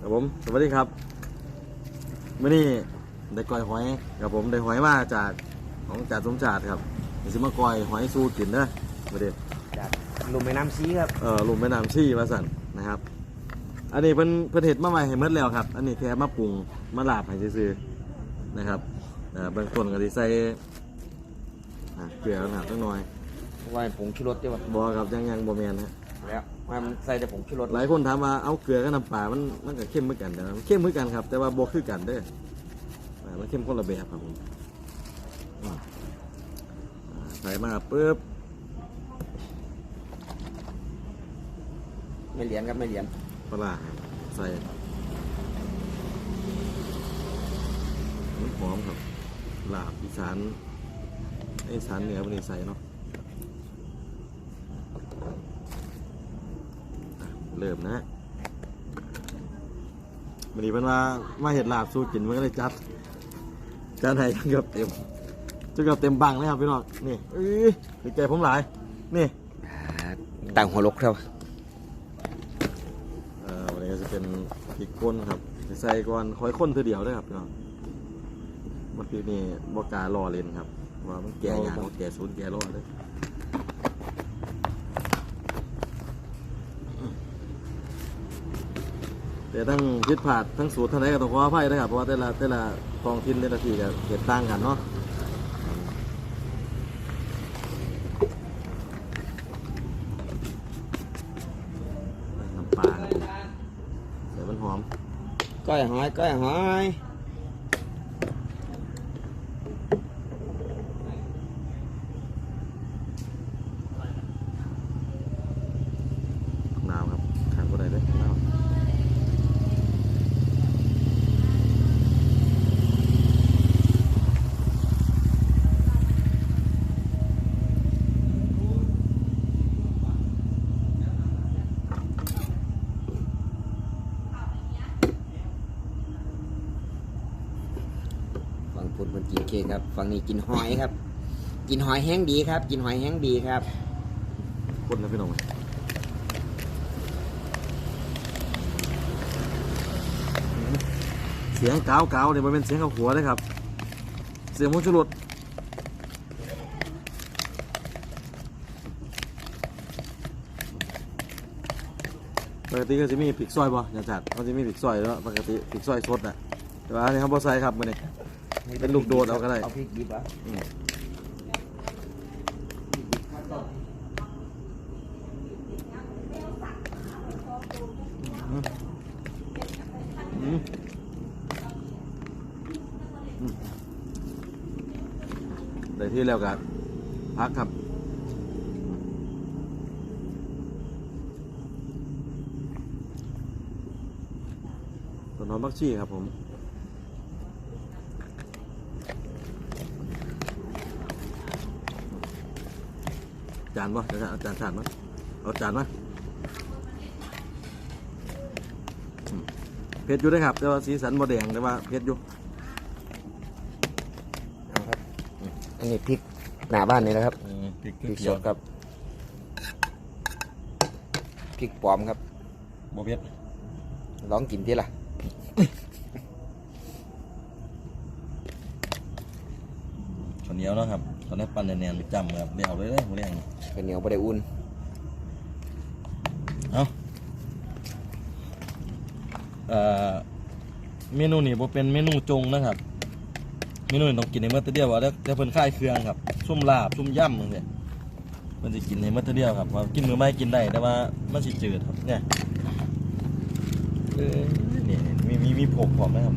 ครับผม สวัสดีครับมื่อนี้ได้ก้อยหอยกับผมได้หอยมาจากของจ่าสมชาติครับเดี๋ยวสิมาก้อยหอยสู้กินเด้อมื่อนี้จากลุมแม่น้ำซีครับเอ่อลุมแม่น้ำชี่มาสั่นนะครับ อันนี้เพิ่นเพิ่นเห็ดมาใหม่ให้หมดแล้วครับ อันนี้แค่มาปรุงมาลาบให้ซื่อๆนะครับเอ่อเบื้องต้นก็สิใส่อะเกลือหนาตั้งหน่อยว่าผงชูรสด้วยวะบ่ครับยังยังบ่แม่นนะ แล้วว่ามันใส่แต่ผงชูรสหลายคนถามว่าเอาเกลือกับน้ำปลา มันมันก็เข้มเหมือนกันแต่ว่ามันเข้มเหมือนกันครับ แต่ว่าบ่คือกันเด้ออ่ามันเข้มคนละแบบครับผมอ่าอ่าใส่มาปุ๊บไม่เหรียญครับไม่เหรียญปลาร้าครับใส่มันหอมครับลาบอีสานอีสานเหนือวันนี้ใส่เนาะอะ เริ่มนะวันนี้เป็นว่ามาเห็ดลาบสู้กินมันก็เลยจัดจัดให้จนเกือบเต็มจนเกือบเต็มบังเลยครับพี่น้องนี่เอ้ยดีใจผมหลาย นี่ต่างหัวลกครับเอ่อวันนี้ก็จะเป็นพริกข้นครับใส่ก่อนคอยข้นเธอเดียวด้วยครับพี่น้องเมื่อกี้นี่บกล้ารอเล่นครับว่ามันแก่ยากมันแก่ศูนย์แก่รอเลย แต่ทั้งพิษผาดทั้งสูตรทั้งไหนก็ต้องขออภัยนะครับเพราะว่าแต่ละแต่ละกองทิ้นแต่ละที่ก็เกิดต่างกันเนาะน้ำปลาครับผมใส่มันหอม ก้อยหอยก้อยหอย นาวครับขาดก็ได้เลยนาว ฝั่งนกินเค้กครับ ฝั่งนี้กินหอยครับ กินหอยแห้งดีครับ กินหอยแห้งดีครับคนนะพี่น้องเสียงก้าวกาวเนี่ยมันเป็นเสียงข้าวหัวเลยครับ เสียงมุชุรดปกติก็จะมีพริกซอยบ่อย่าจัดเขาจะมีพริกซอยแล้วปกติพริกซอยสดอะแต่ว่าอันนี้เขาบ่ใส่ครับมันนี่ เป็นลูกโดดเอาก็ได้เอาพริกดิบอะอืมอืมอืมได้ที่แล้วกันพักครับต้นหอมบักชีครับผม จานป่ะจะเอาจานจานมั้เอาจานมาอืมเผ็ดอยู่ด้วยครับ แต่ว่าสีสันบ่แดงแต่ว่าเผ็ดอยู่เอาครับอันนี้พริกหน้าบ้านนี่นะครับพริกพริกสดครับพริกปลอมครับบ่เผ็ดลองกินทีละข้าวเหนียวเนาะครับ ตอนนี้ปั้นแน่นๆจำครับเดี๋ยวเอาเลยเลยหมูแดงข้าวเหนียวบไดอุ่นเอาเอ่อเมนูนี้บ่เป็นเมนูจงนะครับ เมนูนี้ต้องกินในเมื่อเดียวว่าแล้วแต่เพิ่นค่ายเครื่องครับซุ่มลาบซุ่มย่ำมึงเนี่ยมันจะกินในเมื่อเดียวครับว่ากินมือไม่กินได้แต่ว่ามันสิจืดครับเนี่ยเออเนี่ยมีมีมีผกพร้อมนะครับ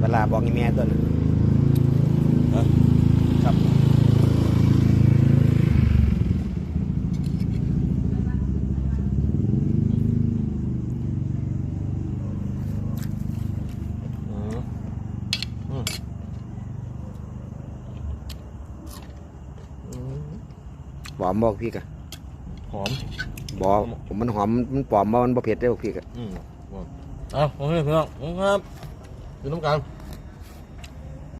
เวลาบอกอีแม่ตัวนึง ครับอืม อืมอืมปลอมบอกพริกอะหอมบอกผมมันหอมมันปลอมบ่มันบ่เผ็ดได้อบอกพริกอะอืมเอาโอเคเพื่อนครับอยู่ตรงกลาง